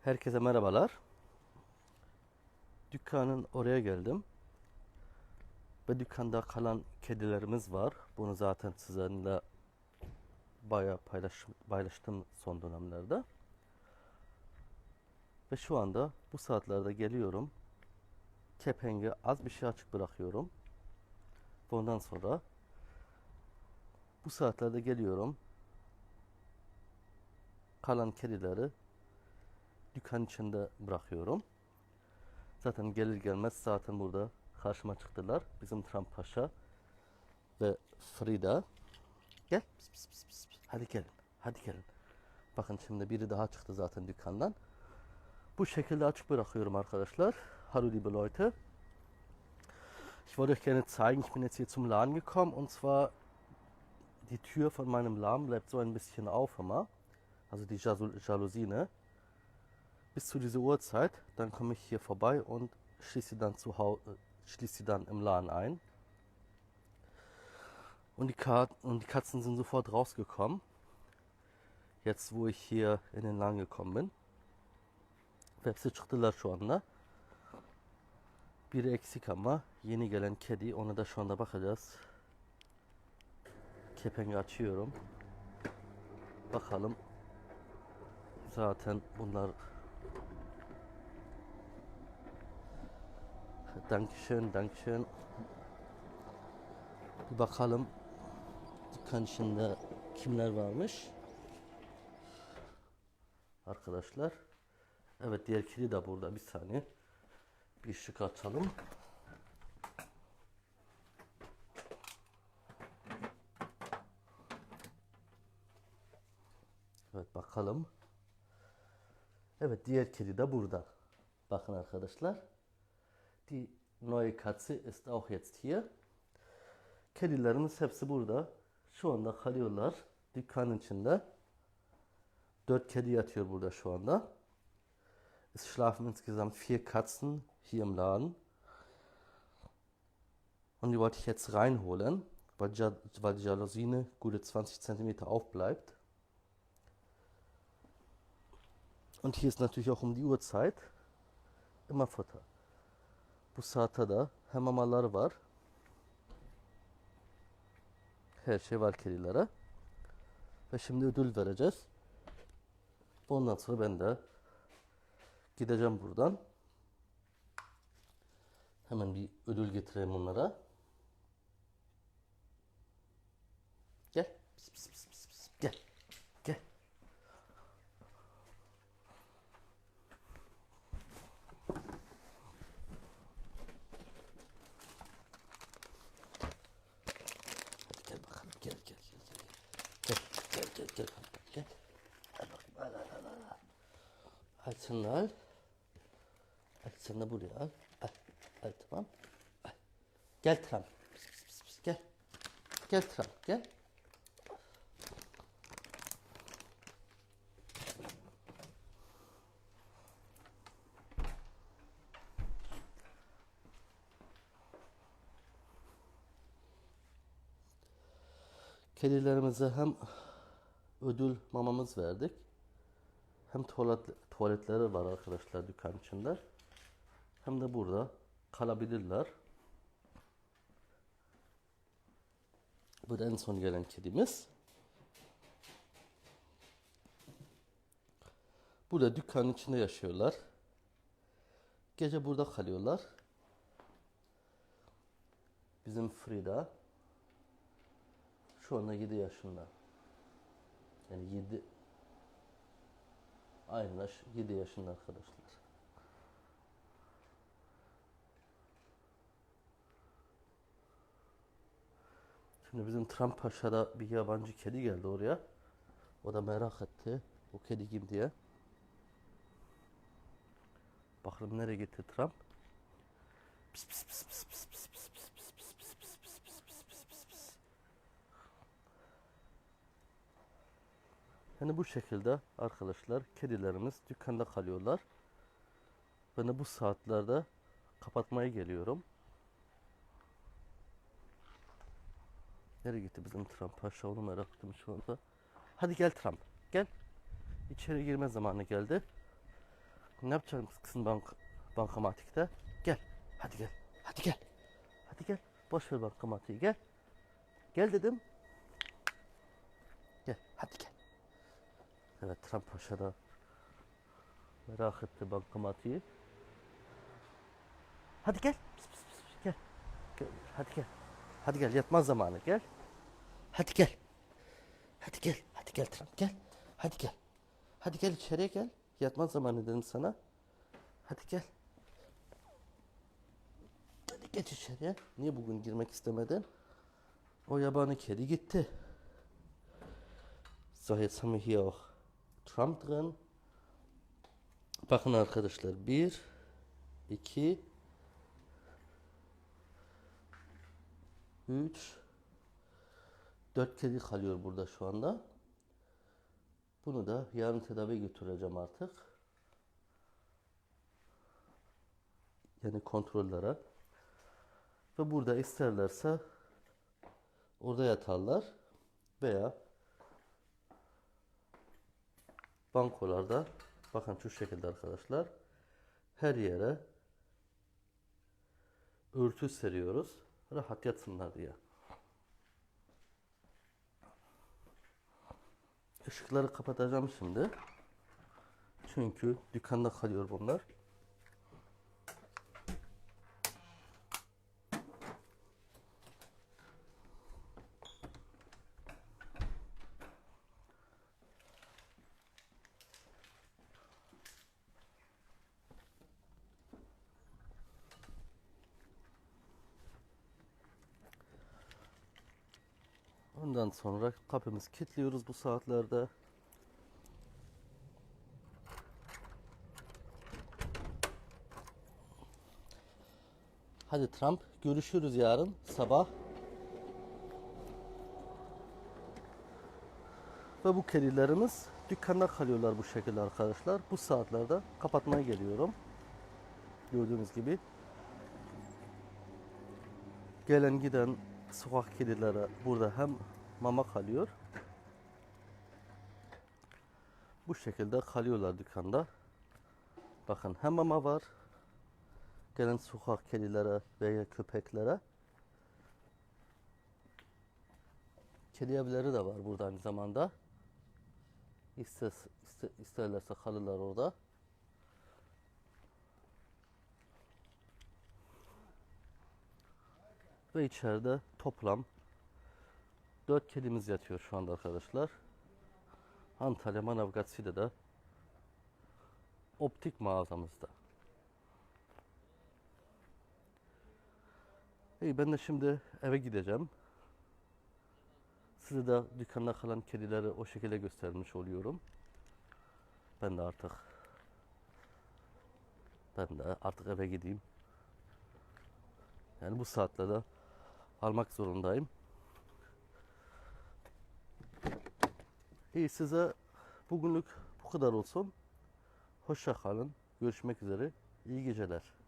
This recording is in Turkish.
Herkese merhabalar. Dükkanın oraya geldim. Ve dükkanda kalan kedilerimiz var. Bunu zaten sizinle bayağı paylaş, paylaştım son dönemlerde. Ve şu anda bu saatlerde geliyorum. Kepengi az bir şey açık bırakıyorum. Ondan sonra bu saatlerde geliyorum. Kalan kedileri dükkan içinde bırakıyorum. Zaten gelir gelmez zaten burada karşıma çıktılar. Bizim Trump Paşa ve Frida. Gel. Pis, pis, pis, pis. Hadi gelin. Hadi gelin. Bakın şimdi biri daha çıktı zaten dükkandan. Bu şekilde açık bırakıyorum arkadaşlar. Hallo liebe Leute. Ich wollte euch gerne zeigen, ich bin jetzt hier zum Laden gekommen und zwar die Tür von meinem Laden bleibt so ein bisschen auf immer. Also die Jasu- Jalousine bis zu dieser Uhrzeit. Dann komme ich hier vorbei und schließe sie dann zu Hause, schließe sie dann im Laden ein. Und die, und die Katzen sind sofort rausgekommen. Jetzt, wo ich hier in den Laden gekommen bin. Hepsi çıktılar şu anda. Biri eksik ama yeni gelen kedi. Ona da şu anda bakacağız. Kepengi açıyorum. Bakalım. Zaten bunlar Dankeschön, Dankeschön. Bir bakalım dükkan içinde kimler varmış. Arkadaşlar. Evet diğer kedi de burada. Bir saniye. Bir ışık açalım. Evet bakalım. Evet diğer kedi de burada. Bakın arkadaşlar. Die neue Katze ist auch jetzt hier. Kedilerimiz hepsi burada. Şu anda kalıyorlar dükkanın içinde. Dört kedi yatıyor burada şu anda. Es schlafen insgesamt vier Katzen hier im Laden. Und die wollte ich jetzt reinholen, weil, weil die Jalousine gute 20 cm aufbleibt. Und hier ist natürlich auch um die Uhrzeit immer Futter. Bu saate da hem mamalar var. Her şey var kedilere. Ve şimdi ödül vereceğiz. Ondan sonra ben de gideceğim buradan. Hemen bir ödül getireyim onlara. Gel. Pis, pis, pis. Gel. Gel. Gel bakalım gel gel gel gel. Gel gel gel gel gel. Al bakayım al al al al. Al sen de al. Al sen de buraya al. Al. Al tamam. Al. Gel Trump. Pis, pis, pis. Gel. Gel Trump gel. Kedilerimize hem ödül mamamız verdik. Hem tuvalet, tuvaletleri var arkadaşlar dükkan içinde. Hem de burada kalabilirler. Bu da en son gelen kedimiz. Burada dükkanın içinde yaşıyorlar. Gece burada kalıyorlar. Bizim Frida şu anda 7 yaşında. Yani 7 Aynı yaş 7 yaşında arkadaşlar. Şimdi bizim Trump Paşa'da bir yabancı kedi geldi oraya. O da merak etti. O kedi kim diye. Bakalım nereye gitti Trump. Pis pis pis pis pis pis pis. Yani bu şekilde arkadaşlar kedilerimiz dükkanda kalıyorlar. Ben de bu saatlerde kapatmaya geliyorum. Nereye gitti bizim Trump Paşa onu merak ettim şu anda. Hadi gel Trump gel. İçeri girme zamanı geldi. Ne yapacaksın bank bankamatikte? Gel. Hadi gel. Hadi gel. Hadi gel. Boş ver bankamatiği gel. Gel dedim. Gel. Hadi gel. Evet Trump Paşa da merak etti bankamatiği. Hadi gel. Pıs pıs pıs, Gel. Gel. Hadi gel. Hadi gel yatma zamanı gel. Hadi gel. Hadi gel. Hadi gel Trump gel. Hadi gel. Hadi gel içeriye gel. Yatma zamanı dedim sana. Hadi gel. Hadi geç içeriye. Niye bugün girmek istemedin? O yabani kedi gitti. So, jetzt haben wir hier auch Trump drin. Bakın arkadaşlar. Bir, iki, üç, dört kedi kalıyor burada şu anda. Bunu da yarın tedavi götüreceğim artık. Yani kontrollere. Ve burada isterlerse orada yatarlar veya bankolarda bakın şu şekilde arkadaşlar her yere örtü seriyoruz rahat yatsınlar diye. Işıkları kapatacağım şimdi. Çünkü dükkanda kalıyor bunlar. Ondan sonra kapımızı kilitliyoruz bu saatlerde. Hadi Trump görüşürüz yarın sabah. Ve bu kedilerimiz dükkanda kalıyorlar bu şekilde arkadaşlar. Bu saatlerde kapatmaya geliyorum. Gördüğünüz gibi. Gelen giden sokak kedilere burada hem mama kalıyor. Bu şekilde kalıyorlar dükkanda. Bakın hem mama var. Gelen sokak kedilere veya köpeklere. Kedi evleri de var burada aynı zamanda. İster, ister, isterlerse kalırlar orada. Ve içeride toplam 4 kedimiz yatıyor şu anda arkadaşlar. Antalya Manavgat Side'de optik mağazamızda. İyi ben de şimdi eve gideceğim. Size de dükkanda kalan kedileri o şekilde göstermiş oluyorum. Ben de artık ben de artık eve gideyim. Yani bu saatlerde almak zorundayım. İyi size bugünlük bu kadar olsun. Hoşça kalın. Görüşmek üzere. İyi geceler.